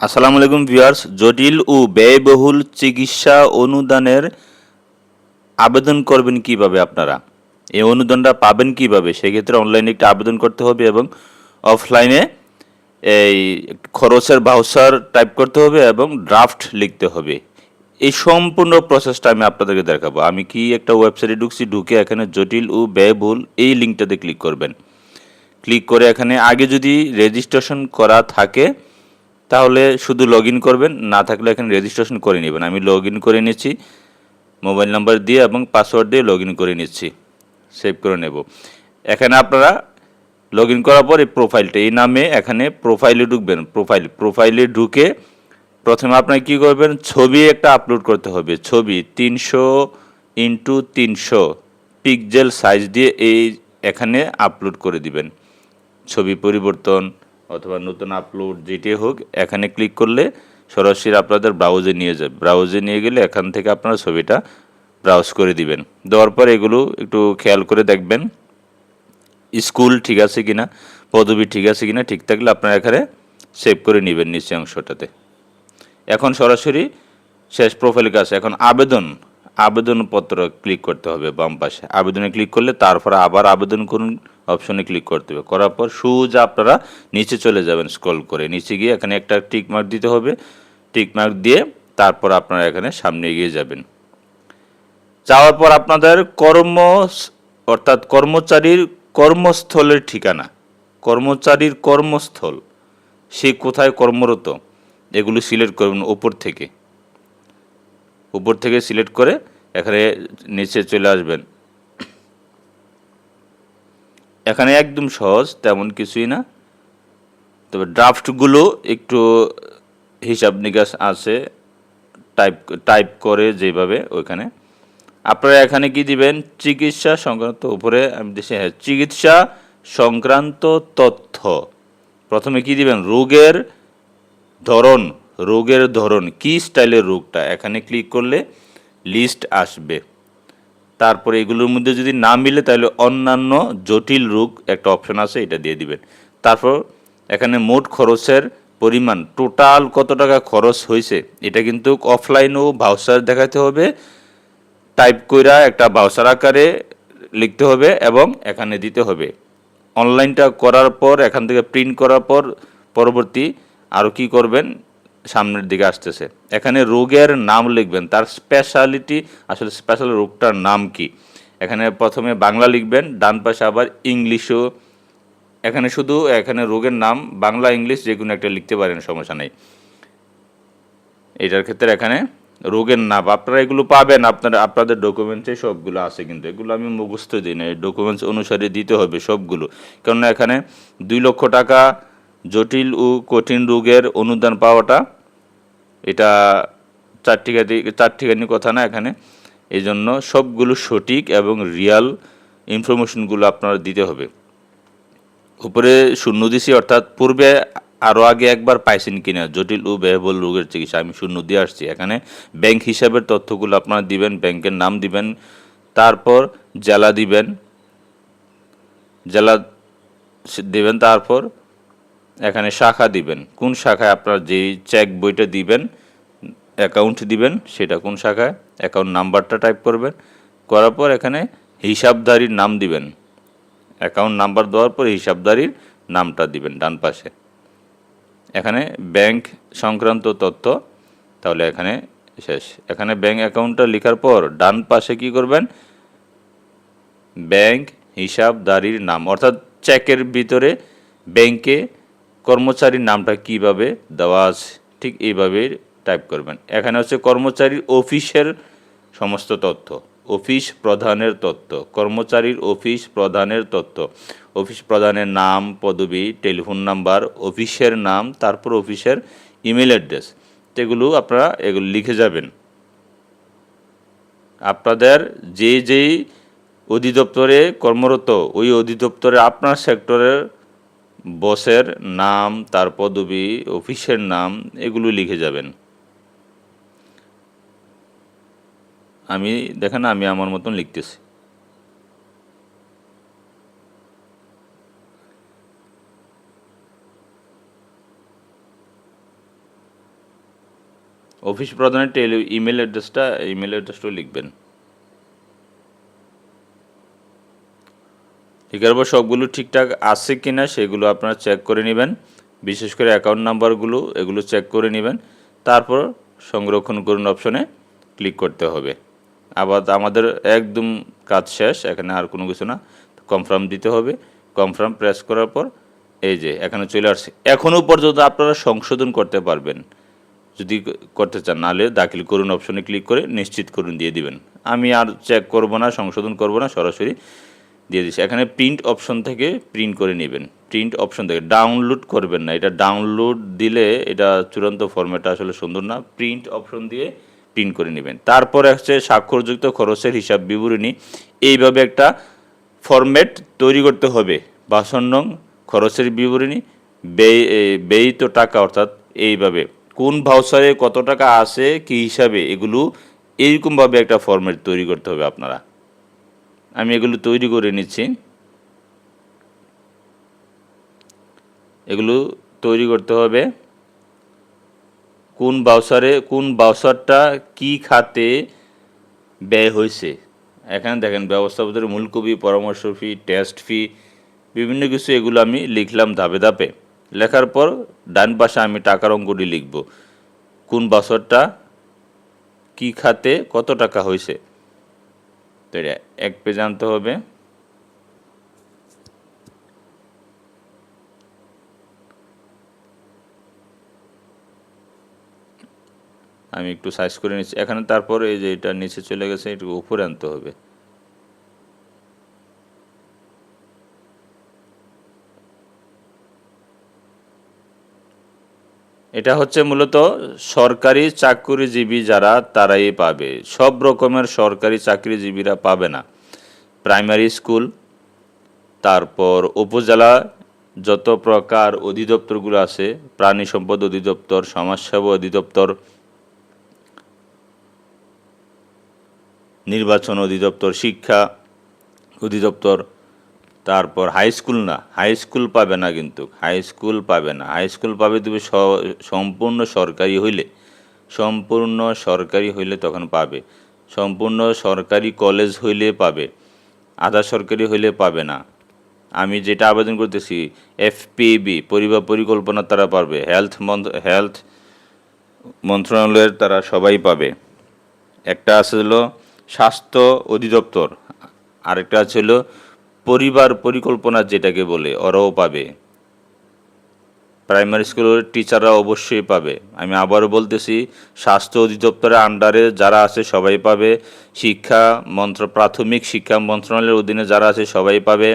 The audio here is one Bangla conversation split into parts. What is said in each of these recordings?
আসসালামু আলাইকুম ভিউয়ার্স, জটিল ও ব্যয়বহুল চিকিৎসা অনুদানের আবেদন করবেন কীভাবে আপনারা? এই অনুদানটা পাবেন কীভাবে? সেক্ষেত্রে অনলাইনে একটা আবেদন করতে হবে এবং অফলাইনে এই খরচের ভাউচার টাইপ করতে হবে এবং ড্রাফট লিখতে হবে। এই সম্পূর্ণ প্রসেসটা আমি আপনাদেরকে দেখাবো। আমি কি একটা ওয়েবসাইটে ঢুকছি, ঢুকে এখানে জটিল ও ব্যয়বহুল এই লিঙ্কটাতে ক্লিক করবেন। ক্লিক করে এখানে আগে যদি রেজিস্ট্রেশন করা থাকে তাহলে শুধু লগ করবেন, না থাকলে এখানে রেজিস্ট্রেশন করে নেবেন। আমি লগ করে নিচ্ছি মোবাইল নাম্বার দিয়ে এবং পাসওয়ার্ড দিয়ে লগ করে নিচ্ছি সেভ করে নেব। এখানে আপনারা লগ করার পর এই প্রোফাইলটা এই নামে এখানে প্রোফাইলে ঢুকবেন। প্রোফাইল প্রোফাইলে ঢুকে প্রথমে আপনাকে কী করবেন? ছবি একটা আপলোড করতে হবে। ছবি তিনশো ইন্টু তিনশো পিকজেল সাইজ দিয়ে এই এখানে আপলোড করে দিবেন। ছবি পরিবর্তন অথবা নতুন আপলোড যেটি হোক, এখানে ক্লিক করলে সরাসরি আপনাদের ব্রাউজে নিয়ে যাবে। ব্রাউজে নিয়ে গেলে এখান থেকে আপনারা ছবিটা ব্রাউজ করে দিবেন। দেওয়ার পর এগুলো একটু খেয়াল করে দেখবেন স্কুল ঠিক আছে কিনা, পদবি ঠিক আছে কিনা, ঠিক থাকলে আপনারা এখানে সেভ করে নেবেন নিচে অংশটাতে। এখন সরাসরি শেষ প্রোফাইলের কাছে এখন আবেদন আবেদনপত্র ক্লিক করতে হবে বাম পাশে। আবেদনে ক্লিক করলে তারপরে আবার আবেদন করুন অপশনে ক্লিক করতে হবে। করার পর সুজা আপনারা নিচে চলে যাবেন স্ক্রল করে। নিচে গিয়ে এখানে একটা টিক মার্ক দিতে হবে। টিক মার্ক দিয়ে তারপর আপনারা এখানে সামনে এগিয়ে যাবেন। যাওয়ার পর আপনাদের কর্ম অর্থাৎ কর্মচারীর কর্মস্থলের ঠিকানা। কর্মচারীর কর্মস্থল। সে কোথায় কর্মরত? এগুলো সিলেক্ট করবেন ওপর থেকে। উপর থেকে সিলেক্ট করে এখানে নিচে চলে আসবেন। এখানে একদম সহজ, তেমন কিছুই না। তবে ড্রাফটগুলো একটু হিসাব নিকাশ আছে, টাইপ টাইপ করে যেভাবে ওইখানে। আপনারা এখানে কি দিবেন? চিকিৎসা সংক্রান্ত উপরে আমি দেশে হ্যাঁ চিকিৎসা সংক্রান্ত তথ্য। প্রথমে কি দিবেন? রোগের ধরন। রোগের ধরন, কি স্টাইলের রোগটা? এখানে ক্লিক করলে লিস্ট আসবে। তারপরে এগুলোর মধ্যে যদি না মিলে তাহলে অন্যান্য জটিল রোগ একটা অপশন আছে, এটা দিয়ে দিবেন। তারপর এখানে মোট খরচের পরিমাণ টোটাল কত টাকা খরচ হয়েছে, এটা কিন্তু অফলাইনেও ভাউচার দেখাতে হবে। টাইপ কইরা একটা ভাউচার আকারে লিখতে হবে এবং এখানে দিতে হবে। অনলাইনটা করার পর, এখান থেকে প্রিন্ট করার পর, পরবর্তী আরও কি করবেন? সামনের দিকে আসতেছে। এখানে রোগের নাম লিখবেন। তার স্পেশালিটি আসলে স্পেশাল রোগটার নাম কি? এখানে প্রথমে বাংলা লিখবেন, ডান পাশে আবার ইংলিশও। এখানে শুধু, এখানে রোগের নাম, বাংলা, ইংলিশ যে কোনো একটা লিখতে পারেন, সমস্যা নেই। এটার ক্ষেত্রে এখানে রোগের নাম, আপনারা এগুলো পাবেন, আপনারা, আপনাদের ডকুমেন্টসে সবগুলো আছে কিন্তু। এগুলো আমি মুখস্থ দিই না ডকুমেন্টস অনুসারে দিতে হবে সবগুলো। কেননা এখানে দুই লক্ষ টাকা জটিল ও কঠিন রোগের অনুদান পাওয়াটা এটা চার ঠিকানি চার ঠিকানি কথা না এখানে। এই জন্য সবগুলো সঠিক এবং রিয়াল ইনফরমেশনগুলো আপনারা দিতে হবে। উপরে শূন্য দিছি, অর্থাৎ পূর্বে আরও আগে একবার পাইছেন কিনা, জটিল ও ব্যয়বহুল রোগের চিকিৎসা, আমি শূন্য দিয়ে আসছি। এখানে ব্যাংক হিসাবের তথ্যগুলো আপনারা দিবেন ব্যাংকের নাম দিবেন, তারপর জেলা দিবেন, জেলা দেবেন, তারপর এখানে শাখা দিবেন। কোন শাখায় আপনার যেই চেক বইটা দিবেন অ্যাকাউন্ট দিবেন, সেটা কোন শাখায়? অ্যাকাউন্ট নাম্বারটা টাইপ করবেন। করার পর এখানে হিসাবধারীর নাম দিবেন। অ্যাকাউন্ট নাম্বার দেওয়ার পর হিসাবধারীর নামটা দিবেন ডান পাশে। এখানে ব্যাংক সংক্রান্ত তথ্য, তাহলে এখানে শেষ। এখানে ব্যাংক অ্যাকাউন্টটা লেখার পর ডান পাশে কি করবেন? ব্যাংক হিসাবদারির নাম, অর্থাৎ চেকের ভিতরে ব্যাংকে কর্মচারীর নামটা কীভাবে দেওয়া আছে, ঠিক এইভাবে টাইপ করবেন। এখানে হচ্ছে কর্মচারীর অফিসের সমস্ত তথ্য, অফিস প্রধানের তথ্য, কর্মচারীর অফিস প্রধানের তথ্য, অফিস প্রধানের নাম, পদবি, টেলিফোন নাম্বার, অফিসের নাম, তারপর অফিসের ইমেল অ্যাড্রেস, এগুলো আপনারা এগুলো লিখে যাবেন। আপনাদের যে যেই অধিদপ্তরে কর্মরত, ওই অধিদপ্তরে আপনার সেক্টরের বসের নাম, তার পদবি, অফিসের নাম, এগুলো লিখে যাবেন। আমি, দেখেন আমি আমার মতন লিখতেছি। অফিস প্রধানের টেলি, ইমেল অ্যাড্রেসটা, ইমেল অ্যাড্রেসটাও লিখবেন। পর সবগুলো ঠিকঠাক আছে কি না সেগুলো আপনারা চেক করে নেবেন। বিশেষ করে অ্যাকাউন্ট নাম্বারগুলো এগুলো চেক করে নেবেন। তারপর সংরক্ষণ করুন অপশনে ক্লিক করতে হবে। আবার আমাদের একদম কাজ শেষ, এখানে আর কোনো কিছু না। কনফার্ম দিতে হবে। কনফার্ম প্রেস করার পর এই যে, এখানে চলে আসছে। এখনও পর্যন্ত আপনারা সংশোধন করতে পারবেন। যদি করতে চান, নাহলে দাখিল করুন অপশনে ক্লিক করে নিশ্চিত করুন, দিয়ে দিবেন। আমি আর চেক করব না, সংশোধন করব না, সরাসরি দিয়ে দিচ্ছি এখানে প্রিন্ট অপশন থেকে প্রিন্ট করে নেবেন। প্রিন্ট অপশন থেকে ডাউনলোড করবেন না। এটা ডাউনলোড দিলে এটা চূড়ান্ত ফর্মেটটা আসলে সুন্দর না। প্রিন্ট অপশন দিয়ে প্রিন্ট করে নেবেন। তারপরে হচ্ছে স্বাক্ষরযুক্ত খরচের হিসাব বিবরণী। এইভাবে একটা ফরম্যাট তৈরি করতে হবে। বাসন নং খরচের বিবরণী। ব্যয় ব্যয়িত টাকা অর্থাৎ এইভাবে। কোন ভাউচারে কত টাকা আছে, কি হিসাবে, এগুলো এইরকমভাবে একটা ফরম্যাট তৈরি করতে হবে আপনারা। আমি এগুলো তৈরি করে নিচ্ছি। এগুলো তৈরি করতে হবে। কোন বাউসারে, কোন বাউসারটা কি খাতে ব্যয় হয়েছে? এখানে দেখেন, ব্যবস্থাপকের মূল কবি পরামর্শ ফি, টেস্ট ফি, বিভিন্ন কিছু এগুলো আমি লিখলাম ধাপে ধাপে। লেখার পর ডান পাশে আমি টাকার অঙ্কটি লিখব। কোন বাউসারটা কি খাতে কত টাকা হয়েছে? তো এক পেজ আনতে হবে। আমি একটু সাইজ করে নিচ্ছি। এখানে তারপর এই যে এটা নিচে চলে গেছে একটু উপরে আনতে হবে। এটা হচ্ছে মূলত সরকারি চাকরিজীবী যারা তারাই পাবে। সব রকমের সরকারি চাকরিজীবীরা পাবে না। প্রাইমারি স্কুল, তারপর উপজেলা যত প্রকার অধিদপ্তরগুলো আছে, প্রাণী সম্পদ অধিদপ্তর, সমাজসেবা অধিদপ্তর, নির্বাচন অধিদপ্তর, শিক্ষা অধিদপ্তর তারপর হাই স্কুল না হাই স্কুল পাবে না কিন্তু হাই স্কুল পাবে না। হাই স্কুল পাবে তুমি সম্পূর্ণ সরকারি হইলে, সম্পূর্ণ সরকারি হইলে তখন পাবে। সম্পূর্ণ সরকারি কলেজ হইলে পাবে, আধা সরকারি হইলে পাবে না। আমি যেটা আবেদন করতেছি এফপিবি পরিবার পরিকল্পনা তারা পারবে হেলথ হেলথ মন্ত্রণালয়ের তারা সবাই পাবে। একটা আছে হলো স্বাস্থ্য অধিদপ্তর, আরেকটা আছে হলো পরিবার পরিকল্পনা যেটাকে বলে, ওরাও পাবে। প্রাইমারি স্কুলের টিচাররা অবশ্যই পাবে। আমি আবারও বলতেছি, স্বাস্থ্য অধিদপ্তরের আন্ডারে যারা আছে সবাই পাবে। শিক্ষা মন্ত্র, প্রাথমিক শিক্ষা মন্ত্রণালয়ের অধীনে যারা আছে সবাই পাবে।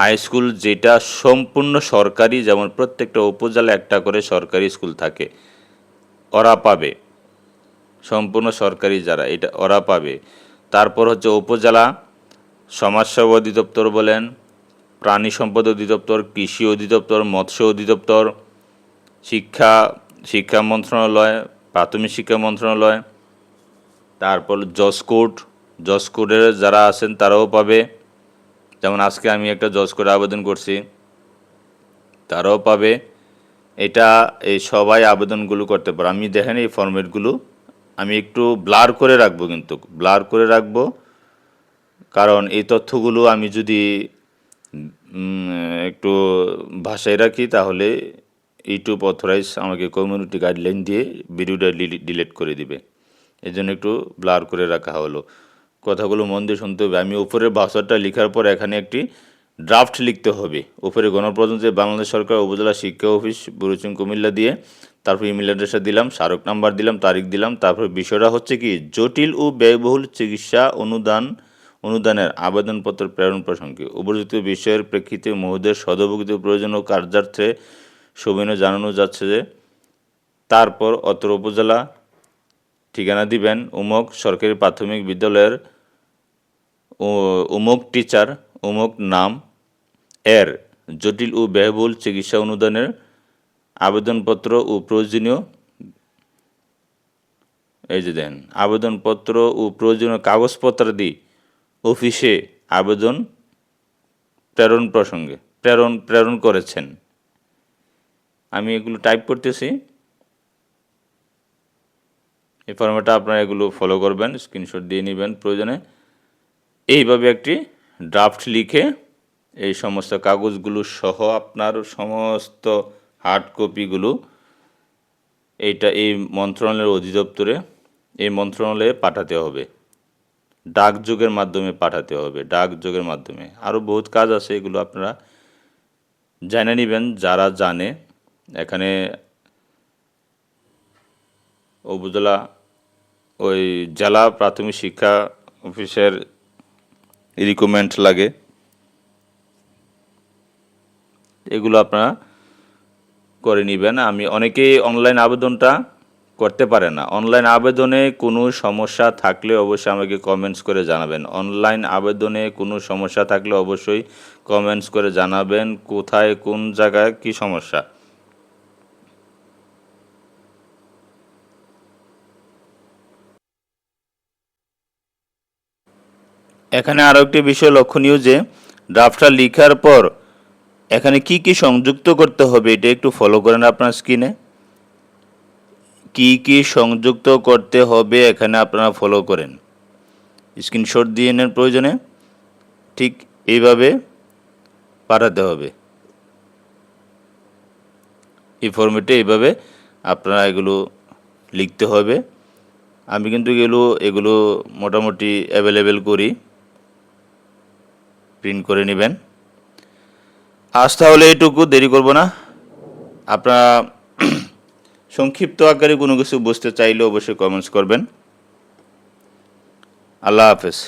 হাই স্কুল যেটা সম্পূর্ণ সরকারি, যেমন প্রত্যেকটা উপজেলা একটা করে সরকারি স্কুল থাকে, ওরা পাবে। সম্পূর্ণ সরকারি যারা, এটা ওরা পাবে। তারপর হচ্ছে উপজেলা সমাজসেবা অধিদপ্তর বলেন, প্রাণী সম্পদ অধিদপ্তর, কৃষি অধিদপ্তর, মৎস্য অধিদপ্তর, শিক্ষা শিক্ষা মন্ত্রণালয়, প্রাথমিক শিক্ষা মন্ত্রণালয়, তারপর জসকোট জসকোটের যারা আছেন তারাও পাবে। যেমন আজকে আমি একটা জসকোটে আবেদন করছি, তারাও পাবে। এটা এই সবাই আবেদনগুলো করতে পারে। আমি দেখেন এই ফর্মেটগুলো আমি একটু ব্লার করে রাখব কিন্তু ব্লার করে রাখব। কারণ এই তথ্যগুলো আমি যদি একটু ভাষায় রাখি, তাহলে ইউটিউব অথরাইজ আমাকে কমিউনিটি গাইডলাইন দিয়ে ভিডিওটা ডিলিট করে দিবে। এই জন্য একটু ব্লার করে রাখা হলো। কথাগুলো মন দিয়ে শুনতে হবে। আমি উপরের ভাষাটা লেখার পর এখানে একটি ড্রাফট লিখতে হবে। উপরে গণপ্রজাতন্ত্রী বাংলাদেশ সরকার, উপজেলা শিক্ষা অফিস বুরুচিং কুমিল্লা দিয়ে তারপর ইমেল অ্যাড্রেসটা দিলাম, স্মারক নাম্বার দিলাম, তারিখ দিলাম, তারপর বিষয়টা হচ্ছে কি, জটিল ও ব্যয়বহুল চিকিৎসা অনুদান অনুদানের আবেদনপত্র প্রেরণ প্রসঙ্গে উপযুক্ত বিষয়ের প্রেক্ষিতে মহোদয়ের সদভুক্ত প্রয়োজন ও কার্যার্থে সবিনয় জানানো যাচ্ছে যে তারপর অত্র উপজেলা ঠিকানা দিবেন উমক সরকারি প্রাথমিক বিদ্যালয়ের উমক টিচার, উমক নাম এর জটিল ও ব্যয়বহুল চিকিৎসা অনুদানের আবেদনপত্র ও প্রয়োজনীয় এই যে দেন আবেদনপত্র ও প্রয়োজনীয় কাগজপত্র কাগজপত্রাদি অফিসে আবেদন প্রেরণ প্রসঙ্গে, প্রেরণ প্রেরণ করেছেন। আমি এগুলো টাইপ করতেছি। এই ফর্মেটটা আপনারা এগুলো ফলো করবেন স্ক্রিনশট দিয়ে নেবেন প্রয়োজনে। এইভাবে একটি ড্রাফট লিখে এই সমস্ত কাগজগুলো সহ আপনার সমস্ত হার্ড কপিগুলো এইটা এই মন্ত্রণালয়ের অধিদপ্তরে, এই মন্ত্রণালয়ে পাঠাতে হবে। ডাকযোগের মাধ্যমে পাঠাতে হবে, ডাকযোগের মাধ্যমে। আরও বহুত কাজ আছে, এগুলো আপনারা জেনে নেবেন, যারা জানে। এখানে উপজেলা ওই জেলা প্রাথমিক শিক্ষা অফিসের রিকমেন্ড লাগে। এগুলো আপনারা করে নেবেন। আমি অনেকেই অনলাইন আবেদনটা করতে পারে না। অনলাইন আবেদনে কোনো সমস্যা থাকলে অবশ্যই আমাকে কমেন্টস করে জানাবেন। অনলাইন আবেদনে কোনো সমস্যা থাকলে অবশ্যই কমেন্টস করে জানাবেন। কোথায়, কোন জায়গায়, কি সমস্যা? এখানে আরও একটি বিষয় লক্ষণীয় যে ড্রাফটটা লেখার পর এখানে কি কি সংযুক্ত করতে হবে এটা একটু ফলো করেন আপনার স্ক্রিনে কি কি সংযুক্ত করতে হবে এখানে আপনারা ফলো করেন। স্ক্রিনশট দিয়ে নেন প্রয়োজনে। ঠিক এইভাবে পাঠাতে হবে। এই ফর্মেটে এইভাবে আপনারা এগুলো লিখতে হবে। আমি কিন্তু এগুলো এগুলো মোটামুটি অ্যাভেলেবেল করি। প্রিন্ট করে নেবেন। আজ তাহলে এইটুকু, দেরি করব না। আপনারা সংক্ষিপ্ত আকারে কোনো কিছু বুঝতে চাইলে অবশ্যই কমেন্টস করবেন। আল্লাহ হাফেজ।